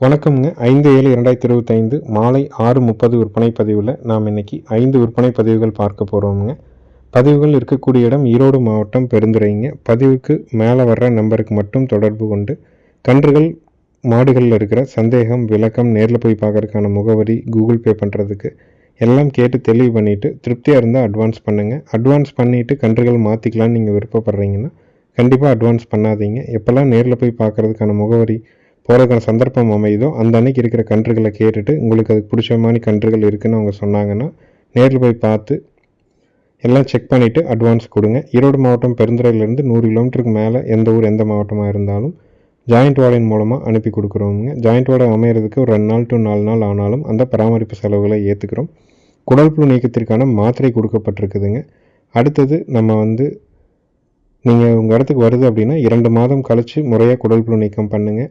வணக்கம்ங்க. ஐந்து ஏழு இரண்டாயிரத்தி இருபத்தைந்து மாலை ஆறு முப்பது விற்பனை பதிவில் நாம் இன்னைக்கு ஐந்து விற்பனை பதிவுகள் பார்க்க போகிறோமுங்க பதிவுகள் இருக்கக்கூடிய இடம் ஈரோடு மாவட்டம் பெருந்துறைங்க. பதிவுக்கு மேலே வர்ற நம்பருக்கு மட்டும் தொடர்பு கொண்டு கன்றுகள் மாடுகளில் இருக்கிற சந்தேகம் விளக்கம் நேரில் போய் பார்க்கறதுக்கான முகவரி கூகுள் பே பண்ணுறதுக்கு எல்லாம் கேட்டு தெளிவு பண்ணிவிட்டு திருப்தியாக இருந்தால் அட்வான்ஸ் பண்ணுங்கள் அட்வான்ஸ் பண்ணிவிட்டு கன்றுகள் மாற்றிக்கலான்னு நீங்கள் விருப்பப்படுறீங்கன்னா கண்டிப்பாக அட்வான்ஸ் பண்ணாதீங்க. எப்போல்லாம் நேரில் போய் பார்க்குறதுக்கான முகவரி போகிறதுக்கான சந்தர்ப்பம் அமையுதோ அந்த அன்னைக்கு இருக்கிற கன்றுகளை கேட்டுட்டு உங்களுக்கு அதுக்கு பிடிச்ச மாதிரி கன்றுகள் இருக்குதுன்னு அவங்க சொன்னாங்கன்னா நேரில் போய் பார்த்து எல்லாம் செக் பண்ணிவிட்டு அட்வான்ஸ் கொடுங்க. ஈரோடு மாவட்டம் பெருந்துறையிலேருந்து நூறு கிலோமீட்டருக்கு மேலே எந்த ஊர் எந்த மாவட்டமாக இருந்தாலும் ஜாயிண்ட் வாடையின் மூலமாக அனுப்பி கொடுக்குறோங்க ஜாயிண்ட் வாடை அமையிறதுக்கு ஒரு ரெண்டு நாள் டு நாலு நாள் ஆனாலும் அந்த பராமரிப்பு செலவுகளை ஏற்றுக்கிறோம் குடல் புழு நீக்கத்திற்கான மாத்திரை கொடுக்கப்பட்டிருக்குதுங்க. அடுத்தது நம்ம வந்து நீங்கள் உங்கள் இடத்துக்கு வருது அப்படின்னா இரண்டு மாதம் கழித்து முறையாக குடல் புழு நீக்கம் பண்ணுங்கள்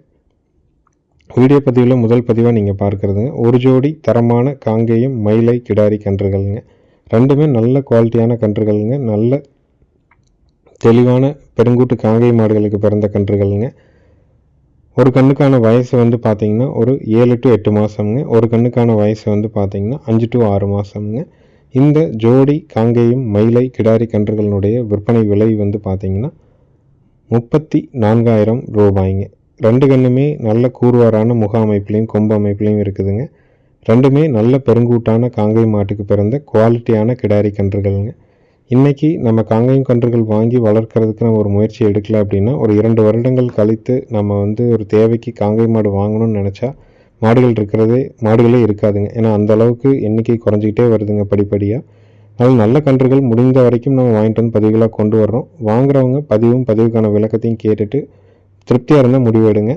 வீடியோ பதிவில் முதல் பதிவாக நீங்கள் பார்க்குறதுங்க ஒரு ஜோடி தரமான காங்கேயம் மயிலை கிடாரி கன்றுகள்ங்க. ரெண்டுமே நல்ல குவாலிட்டியான கன்றுகள்ங்க. நல்ல தெளிவான பெருங்கூட்டு காங்கேய மாடுகளுக்கு பிறந்த கன்றுகள்ங்க. ஒரு கண்ணுக்கான வயசு வந்து பார்த்திங்கன்னா ஒரு ஏழு டு எட்டு மாதம்ங்க ஒரு கண்ணுக்கான வயசு வந்து பார்த்திங்கன்னா அஞ்சு டு ஆறு மாதம்ங்க இந்த ஜோடி காங்கேயம் மயிலை கிடாரி கன்றுகளினுடைய விற்பனை விலை வந்து பார்த்திங்கன்னா முப்பத்தி நான்காயிரம் ரூபாய்ங்க. ரெண்டு கண்ணுமே நல்ல கூறுவாரான முக அமைப்புலையும் கொம்பு அமைப்புலையும் இருக்குதுங்க. ரெண்டுமே நல்ல பெருங்கூட்டான காங்கை மாட்டுக்கு பிறந்த குவாலிட்டியான கிடாரி கன்றுகள்ங்க. இன்றைக்கி நம்ம காங்கையும் கன்றுகள் வாங்கி வளர்க்குறதுக்கு நம்ம ஒரு முயற்சி எடுக்கல அப்படின்னா ஒரு இரண்டு வருடங்கள் கழித்து நம்ம வந்து ஒரு தேவைக்கு காங்கை மாடு வாங்கணும்னு நினச்சா மாடுகள் இருக்கிறதே மாடுகளே இருக்காதுங்க. ஏன்னா அந்த அளவுக்கு எண்ணிக்கை குறைஞ்சிக்கிட்டே வருதுங்க படிப்படியாக அதனால் நல்ல கன்றுகள் முடிந்த வரைக்கும் நம்ம வாங்கிட்டு வந்து பதிவுகளாக கொண்டு வர்றோம். வாங்குறவங்க பதிவும் பதிவுக்கான விளக்கத்தையும் கேட்டுட்டு திருப்தியாக இருந்தால் முடிவு எடுங்க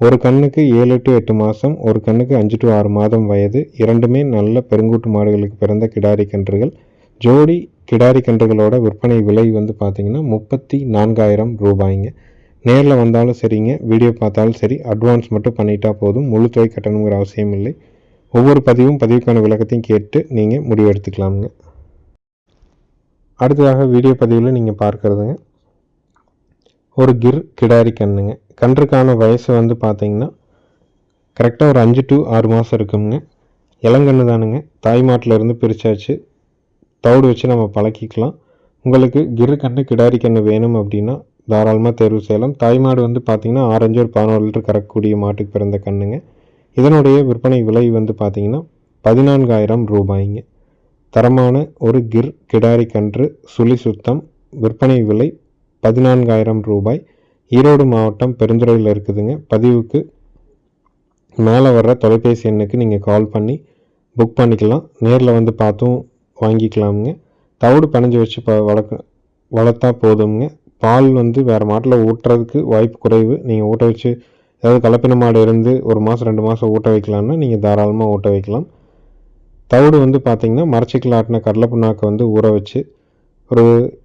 ஒரு கண்ணுக்கு ஏழு டு எட்டு மாதம் ஒரு கண்ணுக்கு அஞ்சு டு ஆறு மாதம் வயது இரண்டுமே நல்ல பெருங்கூட்டு மாடுகளுக்கு பிறந்த கிடாரி கன்றுகள். ஜோடி கிடாரி கன்றுகளோட விற்பனை விலை வந்து பார்த்திங்கன்னா முப்பத்தி நான்காயிரம் ரூபாய்ங்க. நேரில் வந்தாலும் சரிங்க வீடியோ பார்த்தாலும் சரி அட்வான்ஸ் மட்டும் பண்ணிட்டா போதும் முழு தொகை கட்டணுங்கிற அவசியம் இல்லை. ஒவ்வொரு பதிவும் பதிவுக்கான விளக்கத்தையும் கேட்டு நீங்கள் முடிவெடுத்துக்கலாமுங்க அடுத்ததாக வீடியோ பதிவில் நீங்கள் பார்க்குறதுங்க. ஒரு கிர் கிடாரி கண்ணுங்க. கன்றுக்கான வயசு வந்து பார்த்தீங்கன்னா கரெக்டாக ஒரு அஞ்சு டு ஆறு மாதம் இருக்குங்க. இளங்கன்று தானுங்க. தாய்மாட்டிலேருந்து பிரித்தாச்சு தவிடு வச்சு நம்ம பழக்கிக்கலாம். உங்களுக்கு கிரு கன்று கிடாரி கன்று வேணும் அப்படின்னா தாராளமாக தேர்வு செய்யலாம். தாய்மாடு வந்து பார்த்திங்கன்னா ஆரஞ்சு ஒரு பதினோரு லிட்டர் கறக்கக்கூடிய மாட்டுக்கு பிறந்த கண்ணுங்க. இதனுடைய விற்பனை விலை வந்து பார்த்திங்கன்னா பதினான்காயிரம் ரூபாய்ங்க. தரமான ஒரு கிர் கிடாரி கன்று சுழி சுத்தம் விற்பனை விலை பதினான்காயிரம் ரூபாய். ஈரோடு மாவட்டம் பெருந்துறையில் இருக்குதுங்க. பதிவுக்கு மேலே வர்ற தொலைபேசி எண்ணுக்கு நீங்கள் கால் பண்ணி புக் பண்ணிக்கலாம். நேரில் வந்து பார்த்தும் வாங்கிக்கலாமுங்க. தவிடு பிணைஞ்சு வச்சு ப வளர்க்க வளர்த்தா போதுங்க பால் வந்து வேறு மாட்டில் ஊட்டுறதுக்கு வாய்ப்பு குறைவு. நீங்கள் ஊட்ட வச்சு ஏதாவது கலப்பின மாடு இருந்து ஒரு மாதம் ரெண்டு மாதம் ஊட்ட வைக்கலாம்னா நீங்கள் தாராளமாக ஊட்ட வைக்கலாம். தவிடு வந்து பார்த்திங்கன்னா மரச்சிக்கல் ஆட்டின கடலை புண்ணாக்கை வந்து ஊற வச்சு ஒரு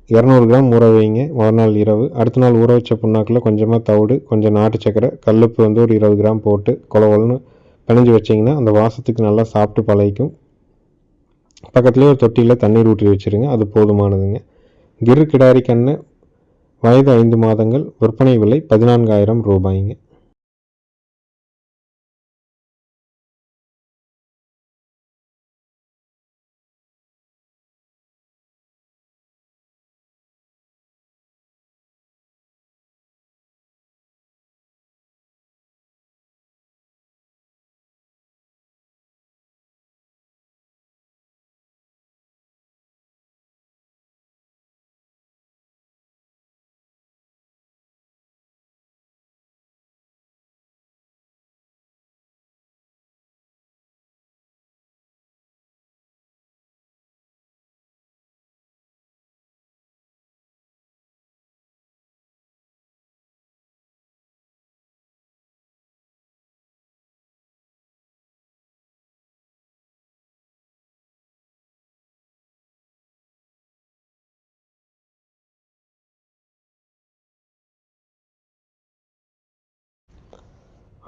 இரநூறு கிராம் ஊற வைங்க. முதல் நாள் இரவு. அடுத்த நாள் ஊற வச்ச புண்ணாக்கில் கொஞ்சமாக தவிடு கொஞ்சம் நாட்டு சக்கரை கல்லுப்பு வந்து ஒரு இருபது கிராம் போட்டு கொலவொலன்னு பிணைஞ்சு வச்சிங்கன்னா அந்த வாசத்துக்கு நல்லா சாப்பிட்டு பழகிக்கும். பக்கத்துலேயே ஒரு தொட்டியில் தண்ணீர் ஊற்றி வச்சுருங்க. அது போதுமானதுங்க. கிரு கிடாரி கண்ணு. வயது ஐந்து மாதங்கள். விற்பனை விலை பதினான்காயிரம் ரூபாய்ங்க.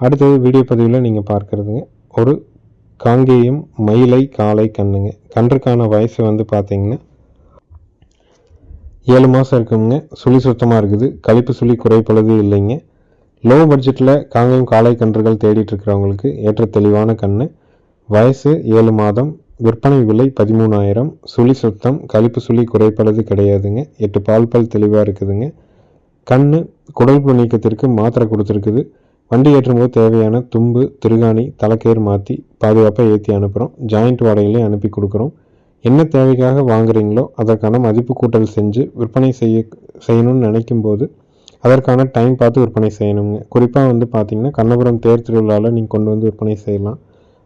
அடுத்தது வீடியோ பதிவில் நீங்கள் பார்க்குறதுங்க ஒரு காங்கேயம் மயிலை காளை கண்ணுங்க. கன்றுக்கான வயசு வந்து பார்த்தீங்கன்னா ஏழு மாதம் இருக்குங்க. சுழி சுத்தமாக இருக்குது. கழிப்பு சுழி குறைப்பளவு இல்லைங்க. லோ பட்ஜெட்டில் காங்கேயம் காளை கன்றுகள் தேடிட்டு இருக்கிறவங்களுக்கு ஏற்ற தெளிவான கண் வயசு ஏழு மாதம். விற்பனை விலை பதிமூணாயிரம். சுழி சுத்தம் கழிப்பு சுழி குறைப்பளது கிடையாதுங்க. எட்டு பால் பல் தெளிவாக இருக்குதுங்க. கண் குடல்பு நீக்கத்திற்கு மாத்திரை கொடுத்துருக்குது. வண்டி ஏற்றும்போது தேவையான தும்பு திருகாணி தலைக்கயிறு மாற்றி பாதுகாப்பாக ஏற்றி அனுப்புகிறோம் ஜாயிண்ட் வாடகையிலையும் அனுப்பி கொடுக்குறோம். என்ன தேவைக்காக வாங்குறீங்களோ அதற்கான மதிப்பு கூட்டல் செஞ்சு விற்பனை செய்ய செய்யணும்னு நினைக்கும் போது அதற்கான டைம் பார்த்து விற்பனை செய்யணுங்க. குறிப்பாக வந்து பார்த்திங்கன்னா கண்ணபுரம் தேர் திருவிழாவில் நீங்கள் கொண்டு வந்து விற்பனை செய்யலாம்.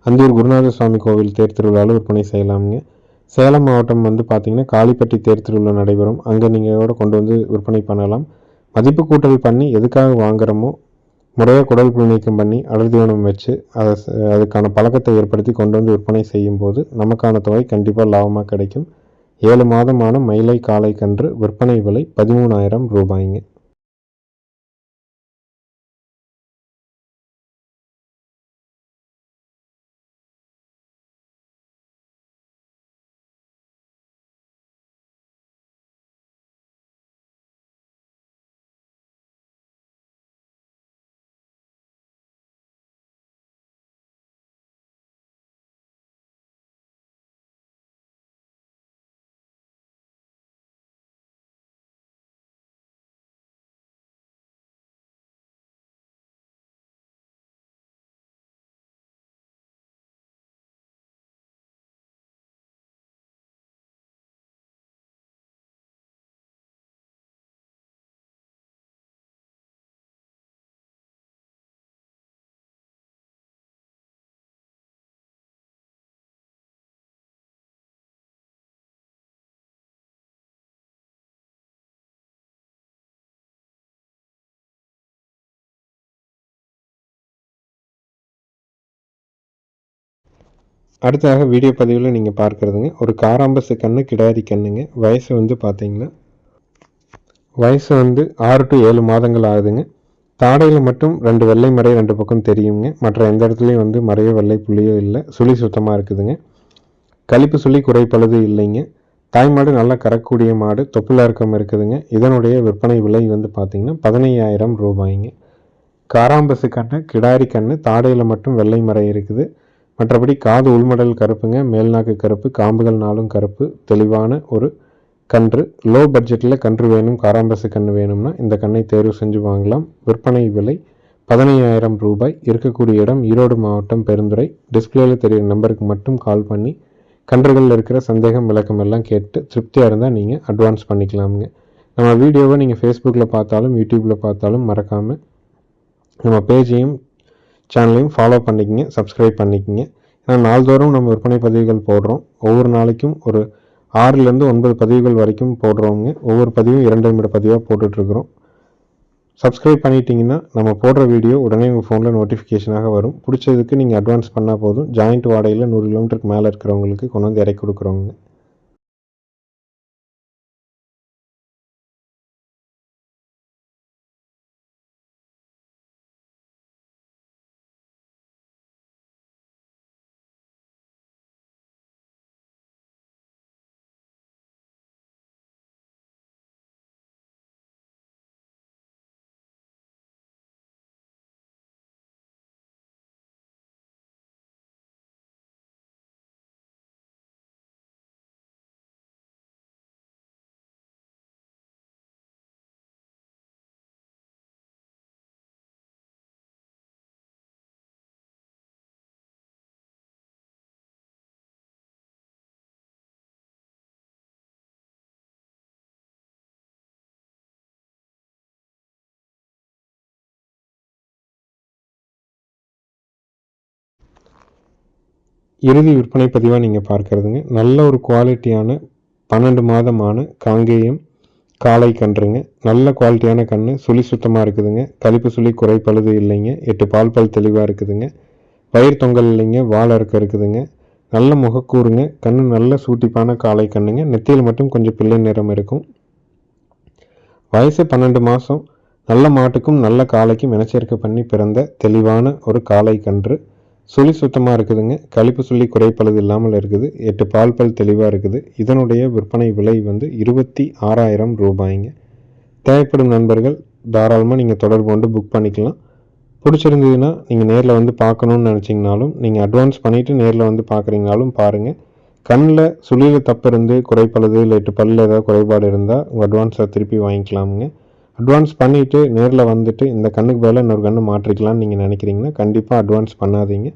அந்தூர் குருநாத சுவாமி கோவில் தேர் திருவிழாவில் விற்பனை செய்யலாமுங்க. சேலம் மாவட்டம் வந்து பார்த்திங்கன்னா காளிப்பட்டி தேர் திருவிழா நடைபெறும். அங்கே நீங்கள் கொண்டு வந்து விற்பனை பண்ணலாம். மதிப்பு கூட்டல் பண்ணி எதுக்காக வாங்குகிறோமோ முறையாக குடல் புழு நீக்கம் பண்ணி அடர்தீவனம் வச்சு அதை அதுக்கான பழக்கத்தை ஏற்படுத்தி கொண்டு வந்து விற்பனை செய்யும்போது நமக்கான தொகை கண்டிப்பாக லாபமாக கிடைக்கும். ஏழு மாதமான மயிலை காலை கன்று விற்பனை விலை பதிமூணாயிரம் ரூபாய்ங்க. அடுத்ததாக வீடியோ பதிவில் நீங்கள் பார்க்குறதுங்க. ஒரு காராம்பசு கன்று கிடாரி கண்ணுங்க. வயசு வந்து பார்த்தீங்கன்னா வயசு வந்து ஆறு டு ஏழு மாதங்கள் ஆகுதுங்க. தாடையில் மட்டும் ரெண்டு வெள்ளை மறை ரெண்டு பக்கம் தெரியுங்க. மற்ற எந்த இடத்துலையும் வந்து மறையோ வெள்ளை புள்ளியோ இல்லை. சுழி சுத்தமாக இருக்குதுங்க. கழிப்பு சுழி குறைப்பழுது இல்லைங்க. தாய் மாடு நல்லா கறக்கூடிய மாடு தொப்புல இறக்கம் இருக்குதுங்க. இதனுடைய விற்பனை விலை வந்து பார்த்திங்கன்னா பதினையாயிரம் ரூபாய்ங்க. காராம்பசு கண்ணு கிடாரி கண்ணு தாடையில் மட்டும் வெள்ளை மறை இருக்குது. மற்றபடி காது உள்மடல் கருப்புங்க மேல்நாக்கு கருப்பு காம்புகள் நாளும் கருப்பு தெளிவான ஒரு கன்று. லோ பட்ஜெட்டில் கன்று வேணும் காராம்பசு கன்று வேணும்னா இந்த கண்ணை தேர்வு செஞ்சு வாங்கலாம். விற்பனை விலை பதினையாயிரம் ரூபாய். இருக்கக்கூடிய இடம் ஈரோடு மாவட்டம் பெருந்துறை. டிஸ்பிளேயில் தெரிகிற நம்பருக்கு மட்டும் கால் பண்ணி கன்றுகளில் இருக்கிற சந்தேகம் விளக்கம் எல்லாம் கேட்டு திருப்தியாக இருந்தால் நீங்கள் அட்வான்ஸ் பண்ணிக்கலாமுங்க. நம்ம வீடியோவை நீங்கள் ஃபேஸ்புக்கில் பார்த்தாலும் யூடியூப்பில் பார்த்தாலும் மறக்காமல் நம்ம பேஜையும் சேனலையும் ஃபாலோ பண்ணிக்கங்க சப்ஸ்கிரைப் பண்ணிக்கங்க. ஏன்னா நாள்தோறும் நம்ம விற்பனை பதிவுகள் போடுறோம். ஒவ்வொரு நாளைக்கும் ஒரு ஆறுலேருந்து ஒன்பது பதிவுகள் வரைக்கும் போடுறவங்க ஒவ்வொரு பதிவும் இரண்டு நிமிட பதிவாக போட்டுட்ருக்குறோம். சப்ஸ்கிரைப் பண்ணிட்டீங்கன்னா நம்ம போடுற வீடியோ உடனே உங்கள் ஃபோனில் நோட்டிஃபிகேஷனாக வரும். பிடிச்சதுக்கு நீங்கள் அட்வான்ஸ் பண்ணால் போதும். ஜாயிண்ட் வாடகையில் நூறு கிலோமீட்டருக்கு மேலே இருக்கிறவங்களுக்கு கொண்டு வந்து இறக்கி கொடுக்குறோங்க இறுதி விற்பனை பதிவாக நீங்கள் பார்க்குறதுங்க. நல்ல ஒரு குவாலிட்டியான பன்னெண்டு மாதமான காங்கேயம் காளை கன்றுங்க. நல்ல குவாலிட்டியான கன்று சுழி சுத்தமாக இருக்குதுங்க. கழிப்பு சுழி குறைப்பழுது இல்லைங்க. எட்டு பால் பல் தெளிவாக இருக்குதுங்க. பயிர் தொங்கல் இல்லைங்க. வாழை இருக்க இருக்குதுங்க. நல்ல முகக்கூறுங்க. கண் நல்ல சூட்டிப்பான காளை கண்ணுங்க. நெத்தியில் மட்டும் கொஞ்சம் பிள்ளை நிறம் இருக்கும். வயசு பன்னெண்டு மாதம் நல்ல மாட்டுக்கும் நல்ல காளைக்கும் இனச்சேர்க்கை பண்ணி பிறந்த தெளிவான ஒரு காளை கன்று. சுழி சுத்தமாக இருக்குதுங்க. கழிப்பு சுழி குறைப்பளது இல்லாமல் இருக்குது. எட்டு பால் பல் தெளிவாக இருக்குது. இதனுடைய விற்பனை விலை வந்து இருபத்தி ஆறாயிரம் ரூபாய்ங்க. தேவைப்படும் நண்பர்கள் தாராளமாக நீங்கள் தொடர்பு கொண்டு புக் பண்ணிக்கலாம். பிடிச்சிருந்ததுன்னா நீங்கள் நேரில் வந்து பார்க்கணுன்னு நினச்சிங்கனாலும் நீங்கள் அட்வான்ஸ் பண்ணிவிட்டு நேரில் வந்து பார்க்குறீங்கனாலும் பாருங்கள் கண்ணில் சுழியில் தப்பு இருந்து குறைப்பளது இல்லை எட்டு பல்லில் ஏதாவது குறைபாடு இருந்தால் உங்கள் அட்வான்ஸை திருப்பி வாங்கிக்கலாமுங்க. அட்வான்ஸ் பண்ணிவிட்டு நேரில் வந்துட்டு இந்த கண்ணுக்கு பதிலாக இன்னொரு கண்ணு மாற்றிக்கலாம்னு நீங்கள் நினைக்கிறீங்கன்னா கண்டிப்பாக அட்வான்ஸ் பண்ணாதீங்க.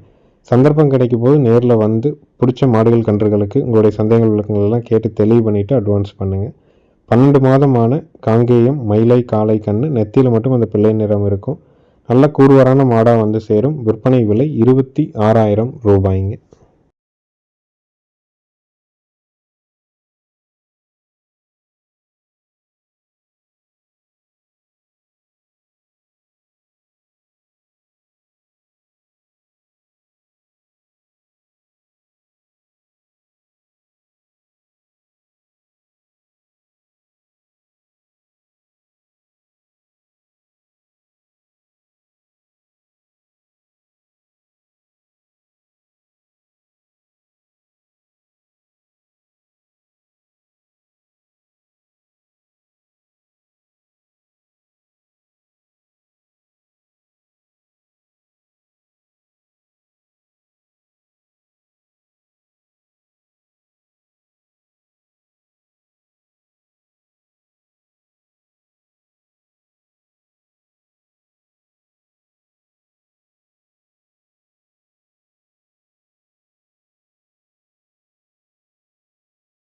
சந்தர்ப்பம் கிடைக்கும் போது நேரில் வந்து பிடிச்ச மாடுகள் கன்றுகளுக்கு உங்களுடைய சந்தேகங்கள் விளக்கங்கள்லாம் கேட்டு தெளிவு பண்ணிவிட்டு அட்வான்ஸ் பண்ணுங்கள் பன்னெண்டு மாதமான காங்கேயம் மயிலை காளை கன்று நெத்தியில் மட்டும் அந்த பிள்ளை நிறம் இருக்கும். நல்ல கூடுவரான மாடாக வந்து சேரும். விற்பனை விலை இருபத்தி ஆறாயிரம் ரூபாய்ங்க.